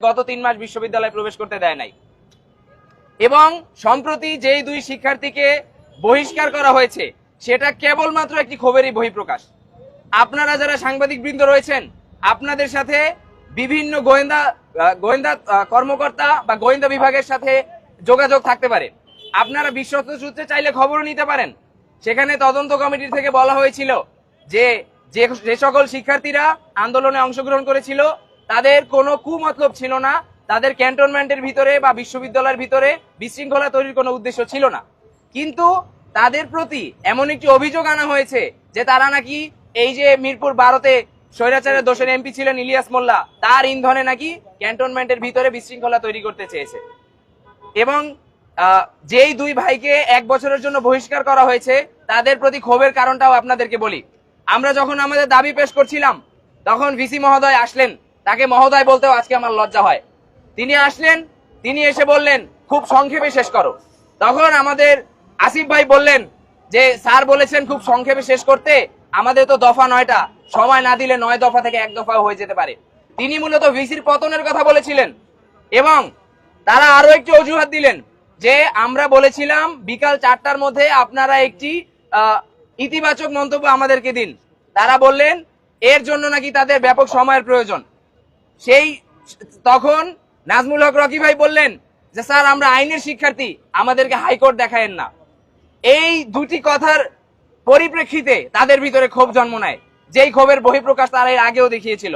গত তিন মাস বিশ্ববিদ্যালয়ে প্রবেশ করতে দেয় নাই। এবং সম্প্রতি যেই দুই শিক্ষার্থীকে বহিষ্কার করা হয়েছে, সেটা কেবলমাত্র একটি ক্ষোভেরই বহিঃপ্রকাশ। আপনারা যারা সাংবাদিক বৃন্দ রয়েছেন, আপনাদের সাথে বিভিন্ন গোয়েন্দা গোয়েন্দা কর্মকর্তা বা গোয়েন্দা বিভাগের সাথে যোগাযোগ থাকতে পারে। আপনারা বিশ্বস্ত সূত্রে চাইলে খবরও নিতে পারেন। সেখানে তদন্ত কমিটির থেকে বলা হয়েছিল যে যে সকল শিক্ষার্থীরা আন্দোলনে অংশগ্রহণ করেছিল তাদের কোনো কুমতলব ছিল না। তাদের ক্যান্টনমেন্টের ভিতরে বা বিশ্ববিদ্যালয়ের ভিতরে বিশৃঙ্খলা তৈরির কোনো উদ্দেশ্য ছিল না। কিন্তু তাদের প্রতি এমন একটি অভিযোগ আনা হয়েছে যে তারা নাকি এই যে মিরপুর বারোতে স্বৈরাচারের দোষের এমপি ছিলেন ইলিয়াস মোল্লা, তার ইন্ধনে নাকি ক্যান্টনমেন্টের ভিতরে বিশৃঙ্খলা তৈরি করতে চেয়েছে। এবং যেই দুই ভাইকে এক বছরের জন্য বহিষ্কার করা হয়েছে, তাদের প্রতি ক্ষোভের কারণটাও আপনাদেরকে বলি। আমরা যখন আমাদের দাবি পেশ করছিলাম, তখন ভিসি মহোদয় আসলেন। তাকে মহোদয় বলতেও আজকে আমার লজ্জা হয়। তিনি আসলেন, তিনি এসে বললেন, খুব সংক্ষেপে শেষ করো। তখন আমাদের আসিফ ভাই বললেন যে, স্যার বলেছেন খুব সংক্ষেপে শেষ করতে, আমাদের তো দফা নয়টা। সময় না দিলে নয় দফা থেকে এক দফা হয়ে যেতে পারে। তিনি মূলত ভিসির পতনের কথা বলেছিলেন এবং তারা আরও একটি অজুহাত দিলেন যে, আমরা বলেছিলাম বিকাল চারটার মধ্যে আপনারা একটি ইতিবাচক মন্তব্য আমাদেরকে দিন। তারা বললেন, এর জন্য নাকি তাদের ব্যাপক সময়ের প্রয়োজন। সেই তখন নাজমুল হক রকি ভাই বললেন যে, স্যার, আমরা আইনের শিক্ষার্থী, আমাদেরকে হাইকোর্ট দেখায়েন না। এই দুটি কথার পরিপ্রেক্ষিতে তাদের ভিতরে ক্ষোভ জন্ম নেয়। যেই ক্ষোভের বহিঃপ্রকাশ তারা এর আগেও দেখিয়েছিল।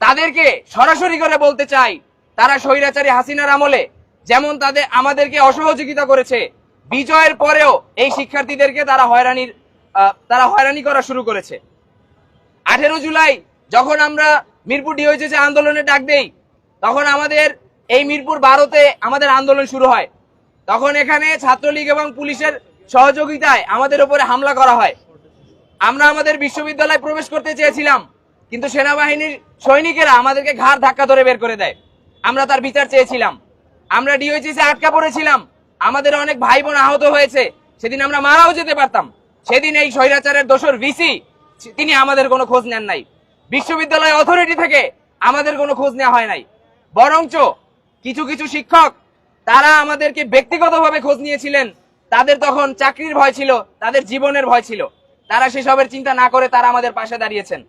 তাদেরকে সরাসরি করে বলতে চাই, তারা স্বৈরাচারী হাসিনার আমলে যেমন তাদের, আমাদেরকে অসহযোগিতা করেছে, বিজয়ের পরেও এই শিক্ষার্থীদেরকে তারা হয়রানির তারা হয়রানি করা শুরু করেছে। আঠেরো জুলাই যখন আমরা মিরপুর ডিওইচেসে আন্দোলনে ডাক দেই। তখন আমাদের এই মিরপুর বারোতে আমাদের আন্দোলন শুরু হয়। তখন এখানে ছাত্রলীগ এবং পুলিশের সহযোগিতায় আমাদের উপরে হামলা করা হয়। আমরা আমাদের বিশ্ববিদ্যালয়ে প্রবেশ করতে চেয়েছিলাম, কিন্তু সেনাবাহিনীর সৈনিকেরা আমাদেরকে ঘাড় ধাক্কা ধরে বের করে দেয়। আমরা তার বিচার চেয়েছিলাম। আমরা ডিওইচিসে আটকা পড়েছিলাম। আমাদের অনেক ভাই বোন আহত হয়েছে। সেদিন আমরা মারাও যেতে পারতাম। সেদিন এই স্বৈরাচারের দোষর ভিসি, তিনি আমাদের কোনো খোঁজ নেন নাই। বিশ্ববিদ্যালয় অথরিটি থেকে আমাদের কোনো খোঁজ নেওয়া হয় নাই। বরঞ্চ কিছু কিছু শিক্ষক, তারা আমাদেরকে ব্যক্তিগতভাবে খোঁজ নিয়েছিলেন। তাদের তখন চাকরির ভয় ছিল, তাদের জীবনের ভয় ছিল। তারা সেসবের চিন্তা না করে তারা আমাদের পাশে দাঁড়িয়েছেন।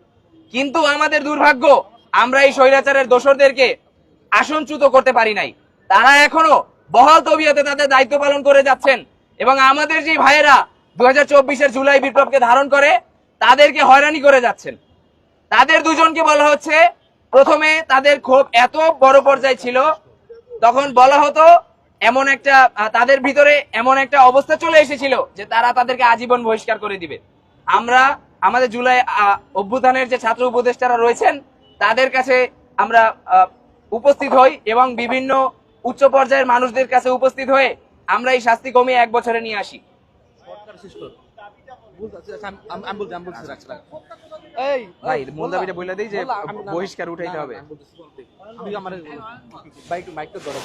কিন্তু আমাদের দুর্ভাগ্য, আমরা এই স্বৈরাচারের দোসরদেরকে আসনচ্যুত করতে পারি নাই। তারা এখনও বহাল তবিয়তে তাদের দায়িত্ব পালন করে যাচ্ছেন এবং আমাদের যে ভাইয়েরা দু হাজার জুলাই বিপ্লবকে ধারণ করে, তাদেরকে হয়রানি করে যাচ্ছেন। তাদের দুজনকে বলা হচ্ছে, প্রথমে তাদের ক্ষোভ এত বড় পর্যায়ে ছিল, তখন বলা হতো, এমন একটা তাদের ভিতরে এমন একটা অবস্থা চলে এসেছিল যে তারা তাদেরকে আজীবন বহিষ্কার করে দিবে। আমরা, আমাদের জুলাই অভ্যুত্থানের যে ছাত্র উপদেষ্টারা রয়েছেন, তাদের কাছে আমরা উপস্থিত হই এবং বিভিন্ন উচ্চ পর্যায়ের মানুষদের কাছে উপস্থিত হয়ে আমরা এই শাস্তি কমিয়ে এক বছরে নিয়ে আসি। এই ভাই মূল দাবিটা বলে দিই যে বহিষ্কার উঠাইতে হবে। আমি আমার বাইক মাইকটা ধরো।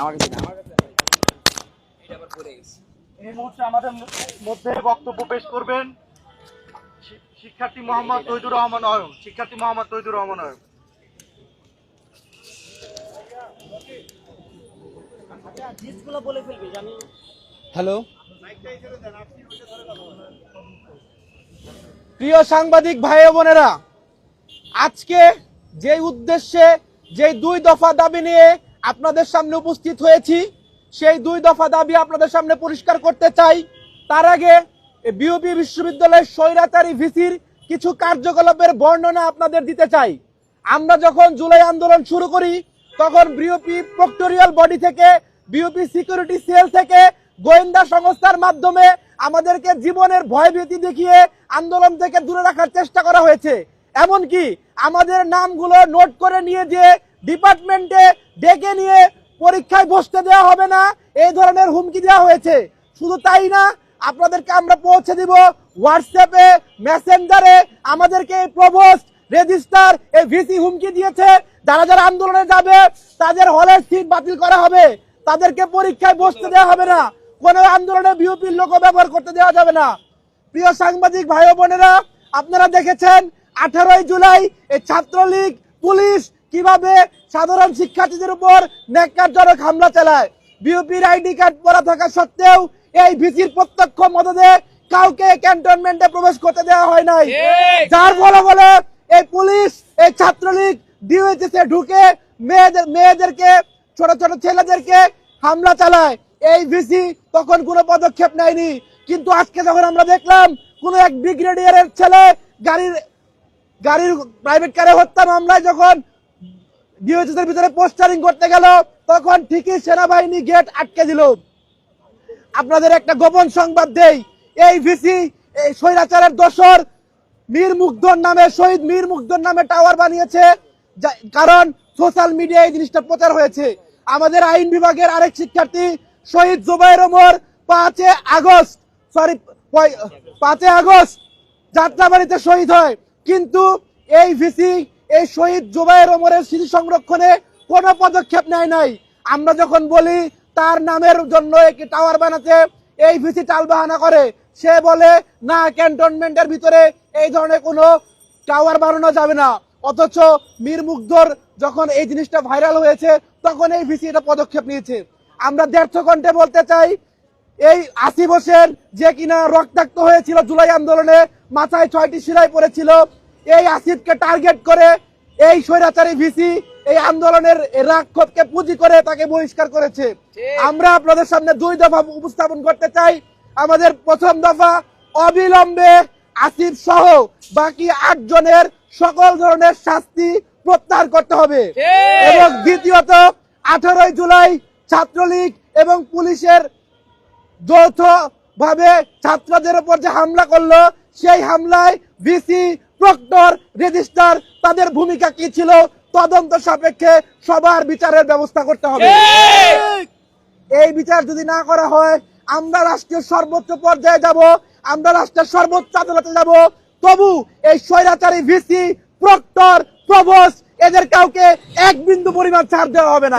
আমার কাছে। এটা আবার পড়ে গেছে। এই মুহূর্তে আমাদের মধ্যে বক্তব্য পেশ করবেন শিক্ষার্থী মোহাম্মদ তৈদুর রহমান অয়ন শিক্ষার্থী মোহাম্মদ তৈদুর রহমান অয়ন হ্যালো? প্রিয় সাংবাদিক ভাই বোনেরা, আজকে যে উদ্দেশ্যে যে দুই দফা দাবি নিয়ে আপনাদের সামনে উপস্থিত হয়েছি, সেই দুই দফা দাবি আপনাদের সামনে পরিষ্কার করতে চাই। তার আগে বিউপি বিশ্ববিদ্যালয়ের স্বৈরাচারী ভিসির কিছু কার্যকলাপের বর্ণনা আপনাদের দিতে চাই। আমরা যখন জুলাই আন্দোলন শুরু করি, তখন বিউপি প্রক্টোরিয়াল বডি থেকে বিউপি সিকিউরিটি সেল থেকে গোয়েন্দা সংস্থার মাধ্যমে আমাদেরকে জীবনের ভয়ভীতি দেখিয়ে আন্দোলন থেকে দূরে রাখার চেষ্টা করা হয়েছে। এমনকি আমাদের নামগুলো নোট করে নিয়ে যে ডিপার্টমেন্টে ডেকে নিয়ে পরীক্ষায় বসতে দেওয়া হবে না, এই ধরনের হুমকি দেওয়া হয়েছে। শুধু তাই না, আপনাদেরকে আমরা পৌঁছে দিব হোয়াটসঅ্যাপে মেসেঞ্জারে আমাদেরকে এই প্রভোস্ট রেজিস্টার এই ভিসি হুমকি দিয়েছে। যারা যারা আন্দোলনে যাবে, তাদের হলের সিট বাতিল করা হবে। তাদেরকে পরীক্ষায় বসতে দেওয়া হবে না। কোনো আন্দোলনে বিউপির লোক ব্যবহার করতে দেওয়া যাবে না। প্রিয় সাংবাদিক ভাই বোনেরা আপনারা দেখেছেন আঠারোই জুলাই এই ছাত্রলীগ পুলিশ কীভাবে সাধারণ শিক্ষার্থীদের উপর ন্যাক্কারজনক হামলা চালায়। বিউপির আইডি কার্ড পরা থাকা সত্ত্বেও এই ভিসির প্রত্যক্ষ মদদে কাউকে ক্যান্টনমেন্টে প্রবেশ করতে দেওয়া হয় নাই। যার ফলে বলে এই পুলিশ এই ছাত্রলীগ ডিওএইচএস ঢুকে মেয়েদের মেয়েদেরকে ছোট ছোট ছেলেদেরকে হামলা চালায়। এই ভিসি তখন কোনো পদক্ষেপ নেয়নি। কিন্তু আজকে যখন আমরা দেখলাম, কোন এক ব্রিগেডিয়ারের ছেলে গাড়ির গাড়ির প্রাইভেট কারে হত্যা মামলায় যখন ডিওএইচএস ভিতরে পোস্টারিং করতে গেল, তখন ঠিকই সেনাবাহিনী গেট আটকে দিল। আপনাদের একটা গোপন সংবাদ দেই, এই ভিসি এই স্বৈরাচারের দোসর মীর মুগ্ধর নামে, শহীদ মীর মুগ্ধর নামে টাওয়ার বানিয়েছে কারণ সোশ্যাল মিডিয়ায় এই জিনিসটা প্রচার হয়েছে। আমাদের আইন বিভাগের আরেক শিক্ষার্থী শহীদ জুবাইর ওমর, পাঁচে আগস্ট সরি পাঁচে আগস্ট যাত্রাবাড়িতে শহীদ হয়। কিন্তু এই ভিসি, এই শহীদ জুবাইর ওমরের স্মৃতি সংরক্ষণে কোনো পদক্ষেপ নেয় নাই। আমরা যখন বলি তার নামের জন্য একটি টাওয়ার বানাতে এই ভিসি টালবাহানা করে, সে বলে, না ক্যান্টনমেন্টের ভিতরে এই ধরনের কোনো টাওয়ার বানানো যাবে না। অথচ মীর মুগ্ধর যখন এই জিনিসটা ভাইরাল হয়েছে, তখন এই ভিসি এটা পদক্ষেপ নিয়েছে। আমরা দেড়শো কণ্ঠে বলতে চাই এই আশি বছর যে কিনা রক্তাক্ত হয়েছিল জুলাই আন্দোলনে মাথায় ছয়টি সিলাই পড়েছিল এই আসিফকে টার্গেট করে এই স্বৈরাচারী ভিসি এই আন্দোলনের রাক্ষসকে পুঁজি করে তাকে বহিষ্কার করেছে। আমরা আপনাদের সামনে দুই দফা উপস্থাপন করতে চাই আমাদের প্রথম দফা অবিলম্বে আসিফ সহ বাকি আট জনের সকল ধরনের শাস্তি প্রত্যাহার করতে হবে। এবং দ্বিতীয়ত আঠারোই জুলাই ছাত্রলীগ এবং পুলিশের যৌথ ভাবে ছাত্রদের উপর যে হামলা করল, সেই হামলায় ভিসি, প্রক্টর, রেজিস্ট্রার তাদের ভূমিকা কি ছিল? তদন্ত সাপেক্ষে সবার বিচারের ব্যবস্থা করতে হবে। এই বিচার যদি না করা হয়, আমরা রাষ্ট্রের সর্বোচ্চ পর্যায়ে যাব, আমরা রাষ্ট্রের সর্বোচ্চ আদালতে যাব। তবু এই স্বৈরাচারী ভিসি, প্রক্টর, প্রভোস্ট, এদের কাউকে এক বিন্দু পরিমাণ ছাড় দেওয়া হবে না।